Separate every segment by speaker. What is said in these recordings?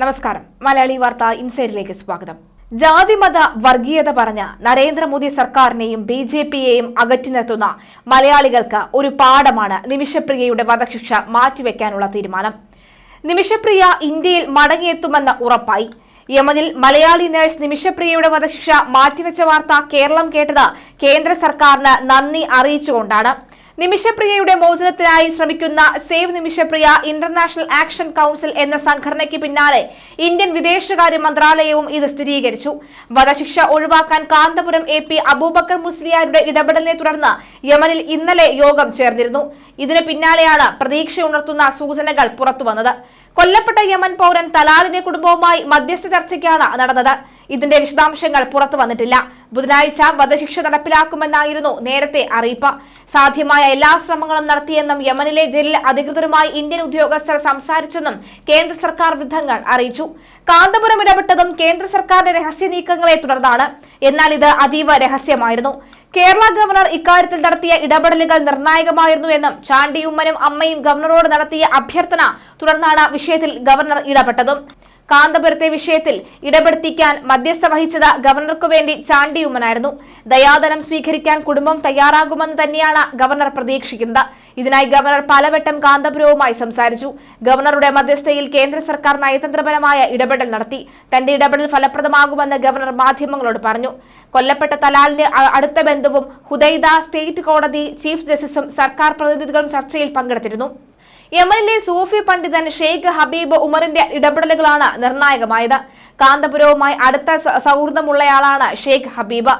Speaker 1: നമസ്കാരം. മലയാളി വാർത്ത ഇൻസൈഡിലേക്ക് സ്വാഗതം. ജാതിമത വർഗീയത പറഞ്ഞ നരേന്ദ്രമോദി സർക്കാരിനെയും ബി ജെ പിയെയും അകറ്റി നിർത്തുന്ന മലയാളികൾക്ക് ഒരു പാഠമാണ് നിമിഷപ്രിയയുടെ വധശിക്ഷ മാറ്റിവെക്കാനുള്ള തീരുമാനം. നിമിഷപ്രിയ ഇന്ത്യയിൽ മടങ്ങിയെത്തുമെന്ന് ഉറപ്പായി. യമനിൽ മലയാളി നഴ്സ് നിമിഷപ്രിയയുടെ വധശിക്ഷ മാറ്റിവെച്ച വാർത്ത കേരളം കേട്ടത് കേന്ദ്ര സർക്കാരിന് നന്ദി അറിയിച്ചുകൊണ്ടാണ്. നിമിഷപ്രിയയുടെ മോചനത്തിനായി ശ്രമിക്കുന്ന save Nimishapriya international action council എന്ന സംഘടനയ്ക്ക് പിന്നാലെ ഇന്ത്യൻ വിദേശകാര്യ മന്ത്രാലയവും ഇത് സ്ഥിരീകരിച്ചു. വധശിക്ഷ ഒഴിവാക്കാൻ കാന്തപുരം എ പി അബൂബക്കർ മുസ്ലിയാരുടെ ഇടപെടലിനെ തുടർന്ന് യമനിൽ ഇന്നലെ യോഗം ചേർന്നിരുന്നു. ഇതിന് പിന്നാലെയാണ് പ്രതീക്ഷയുണർത്തുന്ന സൂചനകൾ പുറത്തുവന്നത്. കൊല്ലപ്പെട്ട യമൻ പൗരൻ തലാലിന്റെ കുടുംബവുമായി മധ്യസ്ഥ ചർച്ചയ്ക്കാണ് നടന്നത്. ഇതിന്റെ വിശദാംശങ്ങൾ പുറത്തു വന്നിട്ടില്ല. ബുധനാഴ്ച വധശിക്ഷ നടപ്പിലാക്കുമെന്നായിരുന്നു നേരത്തെ അറിയിപ്പ്. സാധ്യമായ എല്ലാ ശ്രമങ്ങളും നടത്തിയെന്നും യമനിലെ ജയിലിൽ അധികൃതരുമായി ഇന്ത്യൻ ഉദ്യോഗസ്ഥർ സംസാരിച്ചെന്നും കേന്ദ്ര സർക്കാർ വൃദ്ധങ്ങൾ അറിയിച്ചു. കാന്തപുരം ഇടപെട്ടതും കേന്ദ്ര സർക്കാരിന്റെ രഹസ്യ നീക്കങ്ങളെ തുടർന്നാണ്. എന്നാൽ ഇത് അതീവ രഹസ്യമായിരുന്നു. കേരള ഗവർണർ ഇക്കാര്യത്തിൽ നടത്തിയ ഇടപെടലുകൾ നിർണായകമായിരുന്നു എന്നും ചാണ്ടിയുമ്മനും അമ്മയും ഗവർണറോട് നടത്തിയ അഭ്യർത്ഥന തുടർന്നാണ് വിഷയത്തിൽ ഗവർണർ ഇടപെട്ടതും. കാന്തപുരത്തെ വിഷയത്തിൽ ഇടപെടുത്തിക്കാൻ മധ്യസ്ഥ വഹിച്ചത് ഗവർണർക്കു വേണ്ടി ചാണ്ടിയുമ്മനായിരുന്നു. ദയാദനം സ്വീകരിക്കാൻ കുടുംബം തയ്യാറാകുമെന്ന് തന്നെയാണ് ഗവർണർ പ്രതീക്ഷിക്കുന്നത്. ഇതിനായി ഗവർണർ പലവട്ടം കാന്തപുരവുമായി സംസാരിച്ചു. ഗവർണറുടെ മധ്യസ്ഥയിൽ കേന്ദ്ര സർക്കാർ നയതന്ത്രപരമായ ഇടപെടൽ നടത്തി. തന്റെ ഇടപെടൽ ഫലപ്രദമാകുമെന്ന് ഗവർണർ മാധ്യമങ്ങളോട് പറഞ്ഞു. കൊല്ലപ്പെട്ട തലാലിന്റെ അടുത്ത ബന്ധുവും ഹുദൈദ സ്റ്റേറ്റ് കോടതി ചീഫ് ജസ്റ്റിസും സർക്കാർ പ്രതിനിധികളും ചർച്ചയിൽ പങ്കെടുത്തിരുന്നു. യമനിലെ സൂഫി പണ്ഡിതൻ ഷെയ്ഖ് ഹബീബ് ഉമറിന്റെ ഇടപെടലുകളാണ് നിർണായകമായത്. കാന്തപുരവുമായി അടുത്ത സൗഹൃദമുള്ളയാളാണ് ഷെയ്ഖ് ഹബീബ്.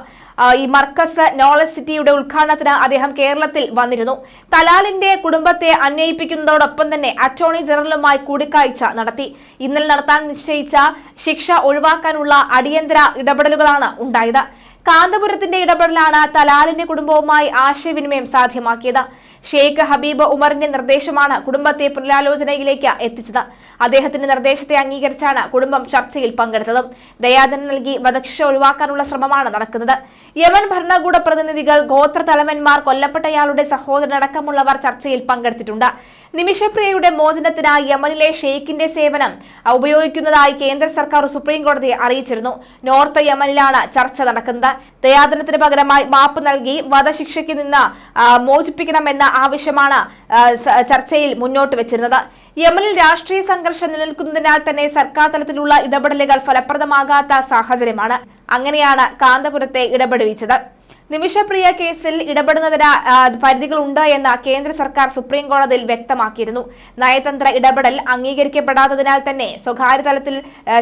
Speaker 1: ഈ മർക്കസ് നോളജ് സിറ്റിയുടെ ഉദ്ഘാടനത്തിന് അദ്ദേഹം കേരളത്തിൽ വന്നിരുന്നു. തലാലിന്റെ കുടുംബത്തെ അന്വയിപ്പിക്കുന്നതോടൊപ്പം തന്നെ അറ്റോർണി ജനറലുമായി കൂടിക്കാഴ്ച നടത്തി. ഇന്നലെ നടത്താൻ നിശ്ചയിച്ച ശിക്ഷ ഒഴിവാക്കാനുള്ള അടിയന്തര ഇടപെടലുകളാണ് ഉണ്ടായത്. കാന്തപുരത്തിന്റെ ഇടപെടലാണ് തലാലിന്റെ കുടുംബവുമായി ആശയവിനിമയം സാധ്യമാക്കിയത്. ഷെയ്ഖ് ഹബീബ് ഉമറിന്റെ നിർദ്ദേശമാണ് കുടുംബത്തെ പുനരാലോചനയിലേക്ക് എത്തിച്ചത്. അദ്ദേഹത്തിന്റെ നിർദ്ദേശത്തെ അംഗീകരിച്ചാണ് കുടുംബം ചർച്ചയിൽ പങ്കെടുത്തത്. ദയാദനം നൽകി വധശിക്ഷ ഒഴിവാക്കാനുള്ള ശ്രമമാണ് നടക്കുന്നത്. യമൻ ഭരണകൂട പ്രതിനിധികൾ ഗോത്ര തലവന്മാർ കൊല്ലപ്പെട്ടയാളുടെ സഹോദരനടക്കമുള്ളവർ ചർച്ചയിൽ പങ്കെടുത്തിട്ടുണ്ട്. നിമിഷപ്രിയയുടെ മോചനത്തിനായി യമനിലെ ഷെയ്ഖിന്റെ സേവനം ഉപയോഗിക്കുന്നതായി കേന്ദ്ര സർക്കാർ സുപ്രീം കോടതിയെ അറിയിച്ചിരുന്നു. നോർത്ത് യമനിലാണ് ചർച്ച നടക്കുന്നത്. ദയാദനത്തിന് പകരമായി മാപ്പ് നൽകി വധശിക്ഷയ്ക്ക് നിന്ന് മോചിപ്പിക്കണമെന്ന ആവശ്യമാണ് ചർച്ചയിൽ മുന്നോട്ട് വെച്ചിരുന്നത്. യമനിൽ രാഷ്ട്രീയ സംഘർഷം നിലനിൽക്കുന്നതിനാൽ തന്നെ സർക്കാർ തലത്തിലുള്ള ഇടപെടലുകൾ ഫലപ്രദമാകാത്ത സാഹചര്യമാണ്. അങ്ങനെയാണ് കാന്തപുരത്തെ ഇടപെടുവിച്ചത് നിമിഷപ്രിയ കേസിൽ ഇടപെടുന്നതിന് പരിധികളുണ്ട് എന്ന് കേന്ദ്ര സർക്കാർ സുപ്രീം കോടതിയിൽ വ്യക്തമാക്കിയിരുന്നു. നയതന്ത്ര ഇടപെടൽ അംഗീകരിക്കപ്പെടാത്തതിനാൽ തന്നെ സ്വകാര്യ തലത്തിൽ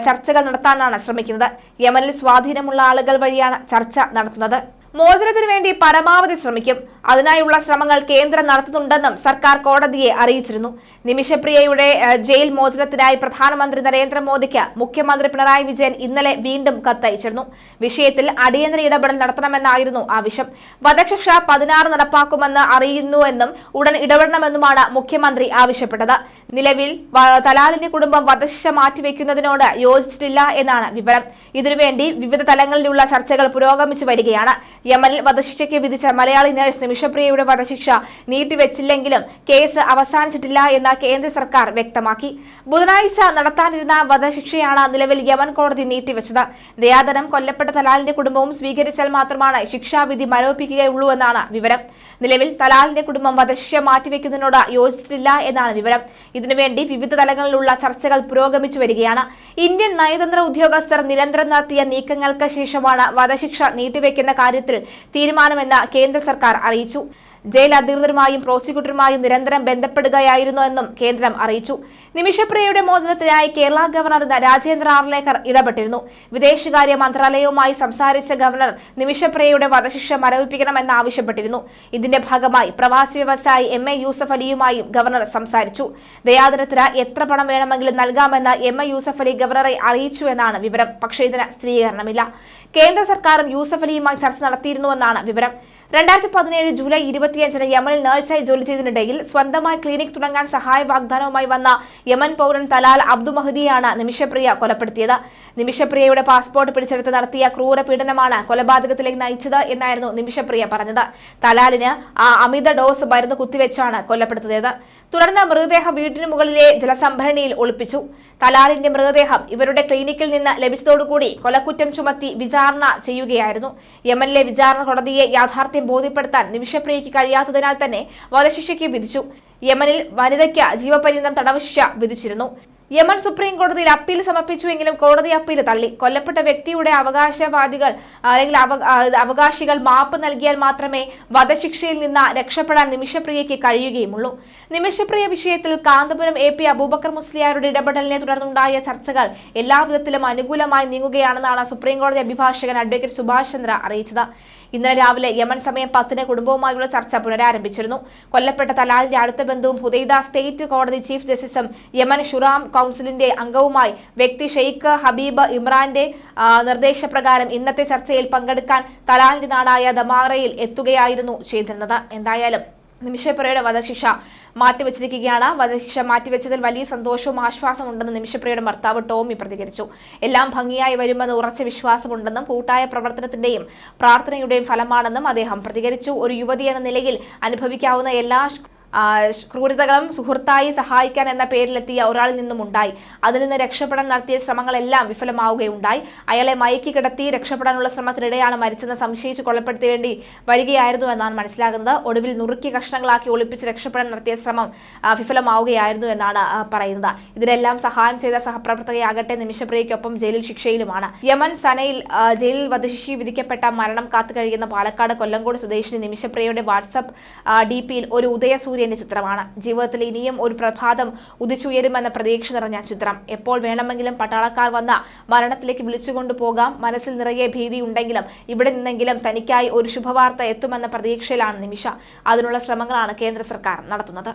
Speaker 1: ചർച്ചകൾ നടത്താനാണ് ശ്രമിക്കുന്നത്. യമനിൽ സ്വാധീനമുള്ള ആളുകൾ വഴിയാണ് ചർച്ച നടത്തുന്നത്. മോചനത്തിനു വേണ്ടി പരമാവധി ശ്രമിക്കും. അതിനായുള്ള ശ്രമങ്ങൾ കേന്ദ്രം നടത്തുന്നുണ്ടെന്നും സർക്കാർ കോടതിയെ അറിയിച്ചിരുന്നു. നിമിഷപ്രിയയുടെ ജയിൽ മോചനത്തിനായി പ്രധാനമന്ത്രി നരേന്ദ്രമോദിക്ക് മുഖ്യമന്ത്രി പിണറായി വിജയൻ ഇന്നലെ വീണ്ടും കത്തയച്ചിരുന്നു. വിഷയത്തിൽ അടിയന്തര ഇടപെടൽ നടത്തണമെന്നായിരുന്നു ആവശ്യം. വധശിക്ഷ പതിനാറ് നടപ്പാക്കുമെന്ന് അറിയുന്നുവെന്നും ഉടൻ ഇടപെടണമെന്നുമാണ് മുഖ്യമന്ത്രി ആവശ്യപ്പെട്ടത്. നിലവിൽ തലാലിന്റെ കുടുംബം വധശിക്ഷ മാറ്റിവെക്കുന്നതിനോട് യോജിച്ചിട്ടില്ല എന്നാണ് വിവരം. ഇതിനുവേണ്ടി വിവിധ തലങ്ങളിലുള്ള ചർച്ചകൾ പുരോഗമിച്ചു വരികയാണ്. യമനിൽ വധശിക്ഷയ്ക്ക് വിധിച്ച മലയാളി നഴ്സ് നിമിഷപ്രിയയുടെ വധശിക്ഷ നീട്ടിവെച്ചില്ലെങ്കിലും കേസ് അവസാനിച്ചിട്ടില്ല എന്ന് കേന്ദ്ര സർക്കാർ വ്യക്തമാക്കി. ബുധനാഴ്ച നടത്താനിരുന്ന വധശിക്ഷയാണ് നിലവിൽ യമൻ കോടതി നീട്ടിവെച്ചത്. ദയാദനം കൊല്ലപ്പെട്ട തലാലിന്റെ കുടുംബവും സ്വീകരിച്ചാൽ മാത്രമാണ് ശിക്ഷാവിധി മരവിപ്പിക്കുകയുള്ളൂ എന്നാണ് വിവരം. നിലവിൽ തലാലിന്റെ കുടുംബം വധശിക്ഷ മാറ്റിവെക്കുന്നതിനോട് യോജിച്ചിട്ടില്ല എന്നാണ് വിവരം. ഇതിനുവേണ്ടി വിവിധ തലങ്ങളിലുള്ള ചർച്ചകൾ പുരോഗമിച്ചു വരികയാണ്. ഇന്ത്യൻ നയതന്ത്ര ഉദ്യോഗസ്ഥർ നിരന്തരം നടത്തിയ നീക്കങ്ങൾക്ക് ശേഷമാണ് വധശിക്ഷ നീട്ടിവെക്കുന്ന കാര്യത്തിൽ തീരുമാനമെന്ന് കേന്ദ്ര സർക്കാർ അറിയിച്ചു. ജയിൽ അധികൃതരുമായും പ്രോസിക്യൂട്ടറുമായും നിരന്തരം ബന്ധപ്പെടുകയായിരുന്നു എന്നും കേന്ദ്രം അറിയിച്ചു. നിമിഷപ്രിയയുടെ മോചനത്തിനായി കേരള ഗവർണർ രാജേന്ദ്ര ആർലേക്കർ ഇടപെട്ടിരുന്നു. വിദേശകാര്യ മന്ത്രാലയവുമായി സംസാരിച്ച ഗവർണർ നിമിഷപ്രിയയുടെ വധശിക്ഷ മരവിപ്പിക്കണമെന്ന് ആവശ്യപ്പെട്ടിരുന്നു. ഇതിന്റെ ഭാഗമായി പ്രവാസി വ്യവസായി എം എ യൂസഫ് അലിയുമായും ഗവർണർ സംസാരിച്ചു. ദയാദനത്തിന് എത്ര പണം വേണമെങ്കിലും നൽകാമെന്ന് എം എ യൂസഫ് അലി ഗവർണറെ അറിയിച്ചു എന്നാണ് വിവരം. പക്ഷേ ഇതിന് സ്ഥിരീകരണമില്ല. കേന്ദ്ര സർക്കാരും യൂസഫ് അലിയുമായി ചർച്ച നടത്തിയിരുന്നുവെന്നാണ് വിവരം. രണ്ടായിരത്തി പതിനേഴ് ജൂലൈ ഇരുപത്തിയഞ്ചിന് യമനിൽ നഴ്സായി ജോലി ചെയ്തതിനിടയിൽ സ്വന്തമായി ക്ലിനിക് തുടങ്ങാൻ സഹായ വാഗ്ദാനവുമായി വന്ന യമൻ പൗരൻ തലാൽ അബ്ദു മഹദിയാണ് നിമിഷപ്രിയ കൊലപ്പെടുത്തിയത്. നിമിഷപ്രിയയുടെ പാസ്പോർട്ട് പിടിച്ചെടുത്ത് നടത്തിയ ക്രൂര പീഡനമാണ് കൊലപാതകത്തിലേക്ക് നയിച്ചത് എന്നായിരുന്നു നിമിഷപ്രിയ പറഞ്ഞത്. തലാലിന് ആ അമിത ഡോസ് മരുന്ന് കുത്തിവെച്ചാണ് കൊലപ്പെടുത്തിയത്. തുടർന്ന് മൃതദേഹം വീടിന് മുകളിലെ ജലസംഭരണിയിൽ ഒളിപ്പിച്ചു. തലാലിന്റെ മൃതദേഹം ഇവരുടെ ക്ലിനിക്കിൽ നിന്ന് ലഭിച്ചതോടുകൂടി കൊലക്കുറ്റം ചുമത്തി വിചാരണ ചെയ്യുകയായിരുന്നു. യമനിലെ വിചാരണ കോടതിയെ യാഥാർത്ഥ്യം ബോധ്യപ്പെടുത്താൻ നിമിഷപ്രിയയ്ക്ക് കഴിയാത്തതിനാൽ തന്നെ വധശിക്ഷയ്ക്ക് വിധിച്ചു. യമനിൽ വനിതയ്ക്ക് ജീവപര്യന്തം തടവ് ശിക്ഷ വിധിച്ചിരുന്നു. യമൻ സുപ്രീം കോടതിയിൽ അപ്പീൽ സമർപ്പിച്ചുവെങ്കിലും കോടതി അപ്പീൽ തള്ളി. കൊല്ലപ്പെട്ട വ്യക്തിയുടെ അവകാശവാദികൾ അല്ലെങ്കിൽ അവകാശികൾ മാപ്പ് നൽകിയാൽ മാത്രമേ വധശിക്ഷയിൽ നിന്ന് രക്ഷപ്പെടാൻ നിമിഷപ്രിയയ്ക്ക് കഴിയുകയുമുള്ളൂ. നിമിഷപ്രിയ വിഷയത്തിൽ കാന്തപുരം എ പി അബൂബക്കർ മുസ്ലിയാരുടെ ഇടപെടലിനെ തുടർന്നുണ്ടായ ചർച്ചകൾ എല്ലാവിധത്തിലും അനുകൂലമായി നീങ്ങുകയാണെന്നാണ് സുപ്രീം കോടതി അഭിഭാഷകൻ അഡ്വക്കേറ്റ് സുഭാഷ് ചന്ദ്ര അറിയിച്ചത്. ഇന്നലെ രാവിലെ യമൻ സമയം പത്തിന് കുടുംബവുമായുള്ള ചർച്ച പുനരാരംഭിച്ചിരുന്നു. കൊല്ലപ്പെട്ട തലാലിന്റെ അടുത്ത ബന്ധുവും ഹുദൈദ സ്റ്റേറ്റ് കോടതി ചീഫ് ജസ്റ്റിസും യമൻ ഷുറാം കൗൺസിലിന്റെ അംഗവുമായി വ്യക്തി ഷെയ്ഖ് ഹബീബ് ഇമ്രാന്റെ നിർദ്ദേശപ്രകാരം ഇന്നത്തെ ചർച്ചയിൽ പങ്കെടുക്കാൻ തലാലിന്റെ നാടായ ദമാറയിൽ എത്തുകയായിരുന്നു ചെയ്തിരുന്നത്. എന്തായാലും നിമിഷപ്രിയയുടെ വധശിക്ഷ മാറ്റിവെച്ചിരിക്കുകയാണ്. വധശിക്ഷ മാറ്റിവെച്ചതിൽ വലിയ സന്തോഷവും ആശ്വാസവും ഉണ്ടെന്ന് നിമിഷപ്രിയയുടെ ഭർത്താവ് ടോമി പ്രതികരിച്ചു. എല്ലാം ഭംഗിയായി വരുമെന്ന് ഉറച്ച വിശ്വാസമുണ്ടെന്നും കൂട്ടായ പ്രവർത്തനത്തിന്റെയും പ്രാർത്ഥനയുടെയും ഫലമാണെന്നും അദ്ദേഹം പ്രതികരിച്ചു. ഒരു യുവതി എന്ന നിലയിൽ അനുഭവിക്കാവുന്ന എല്ലാ ക്രൂരതകളും സുഹൃത്തായി സഹായിക്കാൻ എന്ന പേരിലെത്തിയ ഒരാളിൽ നിന്നും ഉണ്ടായി. അതിൽ നിന്ന് രക്ഷപ്പെടാൻ നടത്തിയ ശ്രമങ്ങളെല്ലാം വിഫലമാവുകയുണ്ടായി. അയാളെ മയക്കി കിടത്തി രക്ഷപ്പെടാനുള്ള ശ്രമത്തിനിടെയാണ് മരിച്ചെന്ന് സംശയിച്ച് കൊലപ്പെടുത്തേണ്ടി വരികയായിരുന്നു എന്നാണ് മനസ്സിലാകുന്നത്. ഒടുവിൽ നുറുക്കി കഷ്ണങ്ങളാക്കി ഒളിപ്പിച്ച് രക്ഷപ്പെടാൻ നടത്തിയ ശ്രമം വിഫലമാവുകയായിരുന്നു എന്നാണ് പറയുന്നത്. ഇതിനെല്ലാം സഹായം ചെയ്ത സഹപ്രവർത്തകയാകട്ടെ നിമിഷപ്രിയയ്ക്കൊപ്പം ജയിലിൽ ശിക്ഷയിലുമാണ്. യമൻ സനയിൽ ജയിലിൽ വധശിക്ഷ വിധിക്കപ്പെട്ട മരണം കാത്തു കഴിയുന്ന പാലക്കാട് കൊല്ലങ്കോട് സ്വദേശിനി നിമിഷപ്രിയയുടെ വാട്സപ്പ് ഡി ഒരു ഒരു ഉദയസൂര്യന്റെ ചിത്രമാണ്. ജീവിതത്തിൽ ഇനിയും ഒരു പ്രഭാതം ഉദിച്ചുയരുമെന്ന പ്രതീക്ഷ നിറഞ്ഞ ചിത്രം. എപ്പോൾ വേണമെങ്കിലും പട്ടാളക്കാർ വന്ന മരണത്തിലേക്ക് വിളിച്ചുകൊണ്ടു പോകാം. മനസ്സിൽ നിറയെ ഭീതി ഉണ്ടെങ്കിലും ഇവിടെ നിന്നെങ്കിലും തനിക്കായി ഒരു ശുഭവാർത്ത എത്തുമെന്ന പ്രതീക്ഷയിലാണ് നിമിഷ. അതിനുള്ള ശ്രമങ്ങളാണ് കേന്ദ്ര സർക്കാർ നടത്തുന്നത്.